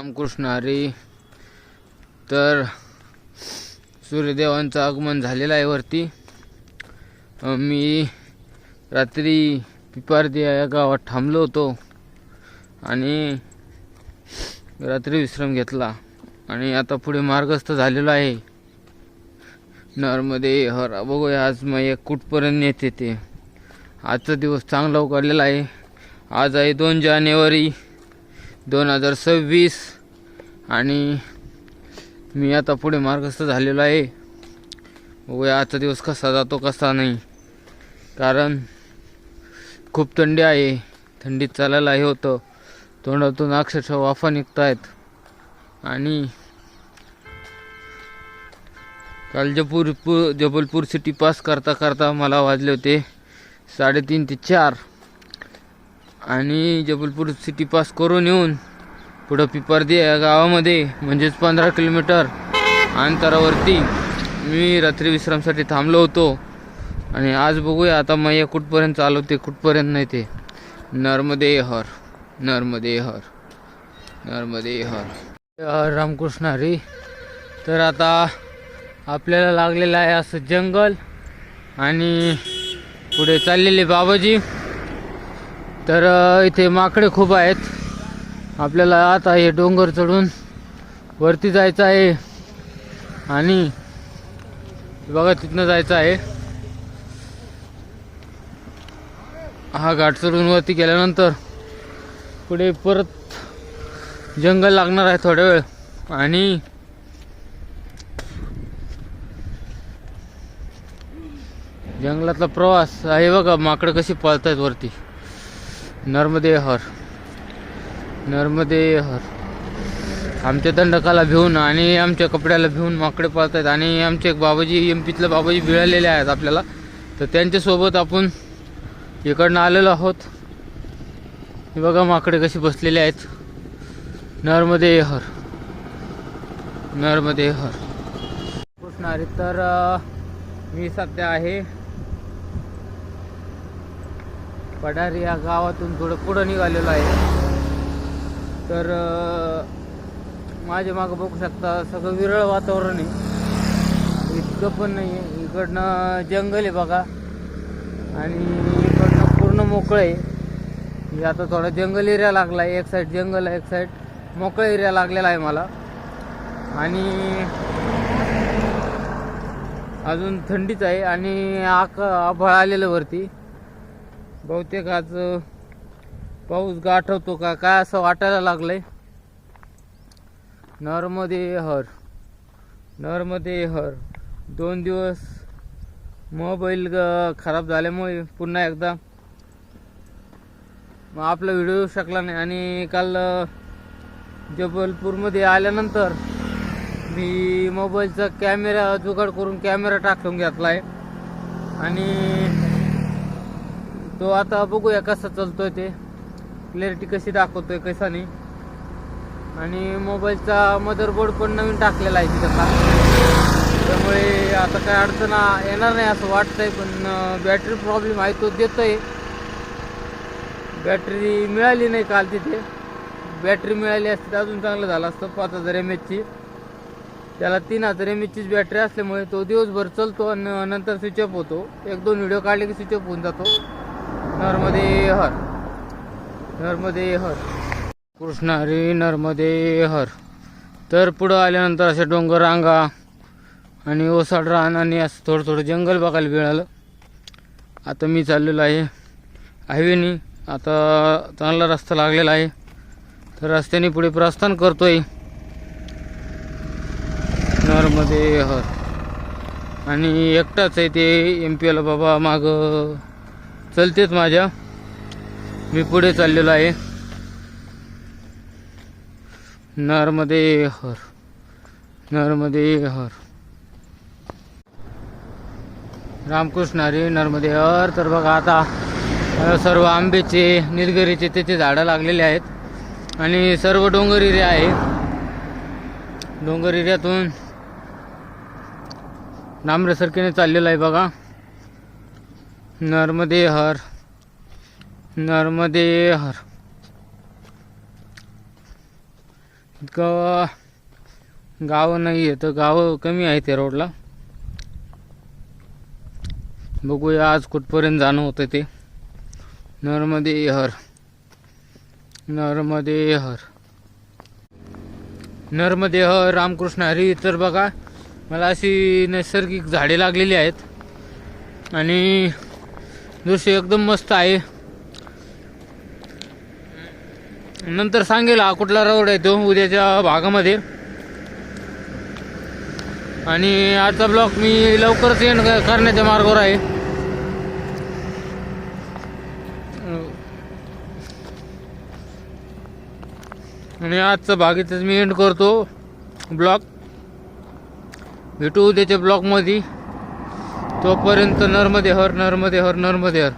रामकृष्ण हरी. तर सूर्यदेवांचं आगमन झालेलं आहे वरती. मी रात्री पिपारदी या गावात थांबलो होतो आणि रात्री विश्राम घेतला. आणि आता पुढे मार्गस्थ झालेलो आहे. नरमध्ये हर बघूया आज मग एक कुठपर्यंत येते ते. आजचा दिवस चांगला उघडलेला आहे. आज आहे दोन जानेवारी. दोन हजार सव्वीस. आणि मी आता पुढे मार्गस्थ झालेलो आहे. बघूया आजचा दिवस कसा जातो कसा नाही. कारण खूप थंडी आहे. थंडीत चालायला हे होतं. तोंडातून अक्षरशः वाफा निघत आहेत आणि काल जपूर पु जबलपूर सिटी पास करता करता मला वाजले होते साडेतीन ते चार. आणि जबलपूर सिटी पास करून येऊन पुढं पिपरदी या गावामध्ये म्हणजेच पंधरा किलोमीटर अंतरावरती मी रात्री विश्रामसाठी थांबलो होतो. आणि आज बघूया आता मैया कुठपर्यंत चालवते कुठपर्यंत नाही ते. नर्मदे हर नर्मदे हर नर्मदे हर हर रामकृष्ण हरी. तर आता आपल्याला लागलेलं आहे असं जंगल आणि पुढे चाललेले बाबाजी. तर इथे माकडे खूप आहेत. आपल्याला आता हे डोंगर चढून वरती जायचं आहे. आणि बघा तिथनं जायचं आहे. हा घाट चढून वरती गेल्यानंतर पुढे परत जंगल लागणार आहे थोड्या वेळ. आणि जंगलातला प्रवास आहे बघा माकडं कशी पळतायत वरती. नर्मदे हर नर्मदे हर आमच्या दंडकाला भिवून आणि आमच्या कपड्याला भिवून माकडे पळतायत आणि आमचे एक बाबाजी एम पीतलं बाबाजी मिळालेले आहेत आपल्याला. तर त्यांच्यासोबत आपण इकडनं आलेलो आहोत. हे बघा माकडे कसे बसलेले आहेत. नर्मदे हर नर्मदे हर कृष्णारी तर मी सध्या आहे पडार या गावातून थोडं पुढं निघालेलो आहे. तर माझ्या मागं बघू शकता सगळं विरळ वातावरण आहे. इतकं पण नाही आहे. इकडनं जंगल आहे बघा. आणि इकडनं पूर्ण मोकळं आहे. हे आता थोडा जंगल एरिया लागला आहे. एक साईड जंगल आहे एक साईड मोकळा एरिया लागलेला आहे मला. आणि अजून थंडीच आहे आणि आक आभाळ आलेलं वरती. बहुतेक आज पाऊस गाठवतो का? काय असं वाटायला लागलंय? नर्मदे हर. नर्मदे हर. दोन दिवस मोबाईल ग- खराब झाल्यामुळे पुन्हा एकदा मग आपला व्हिडिओ येऊ शकला नाही. आणि काल जबलपूरमध्ये आल्यानंतर मी मोबाईलचा कॅमेरा जुगाड करून कॅमेरा टाकून घेतला आहे आणि तो आता बघूया कसा चालतोय ते. क्लॅरिटी कशी दाखवतोय कसा नाही आणि मोबाईलचा मदरबोर्ड पण नवीन टाकलेला आहे तिथं त्यामुळे आता काय अडचण येणार नाही असं वाटतंय पण बॅटरी प्रॉब्लेम आहे तो देतोय. बॅटरी मिळाली नाही काल तिथे. बॅटरी मिळाली असती तर अजून चांगलं झालं असतं पाच हजार एम एचची त्याला तीन हजार एम एचचीच बॅटरी असल्यामुळे तो दिवसभर चालतो आणि नंतर स्विच ऑफ होतो. एक दोन व्हिडिओ काढले की स्विच ऑफ होऊन जातो. नर्मदे हर नर्मदे हर कृष्ण हरी नर्मदे हर तर पुढं आल्यानंतर असे डोंगर रांगा आणि ओसाड रान आणि असं थोडं थोडं जंगल बघायला मिळालं. आता मी चाललेलो आहे हायवेनी आता चांगला रस्ता लागलेला आहे. तर रस्त्याने पुढे प्रस्थान करतोय नर्मदे हर आणि एकटाच आहे ते एम पी एल बाबा मागं. चलतेच माझ्या. मी पुढे चाललेलो आहे. नर्मदे हर नर्मदे हर. रामकृष्ण हरी नर्मदे हर. तर बघा आता सर्व आंब्याचे निलगिरीचे त्याचे झाडं लागलेले आहेत. आणि सर्व डोंगर एरिया आहे डोंगर एरियातून नामरेसारखेने चाललेलं आहे बघा. नर्मदे हर नर्मदे हर इतकं गावं नाही आहे तर गावं कमी आहे त्या रोडला बघूया आज कुठपर्यंत जाणं होतं ते. नर्मदे हर नर्मदे हर नर्मदे हर रामकृष्ण हरी तर बघा मला अशी नैसर्गिक झाडे लागलेली आहेत. आणि दृश्य एकदम मस्त आहे. नंतर सांगेल हा कुठला रोड आहे तो उद्याच्या भागामध्ये. आणि आजचा ब्लॉग मी लवकरच एंड करण्याच्या मार्गावर आहे. आणि आजचा भाग इथेच मी एंड करतो. ब्लॉग भेटू उद्याच्या ब्लॉगमध्ये तोपर्यंत नर्मदे हर नर्मदे हर नर्मदे हर.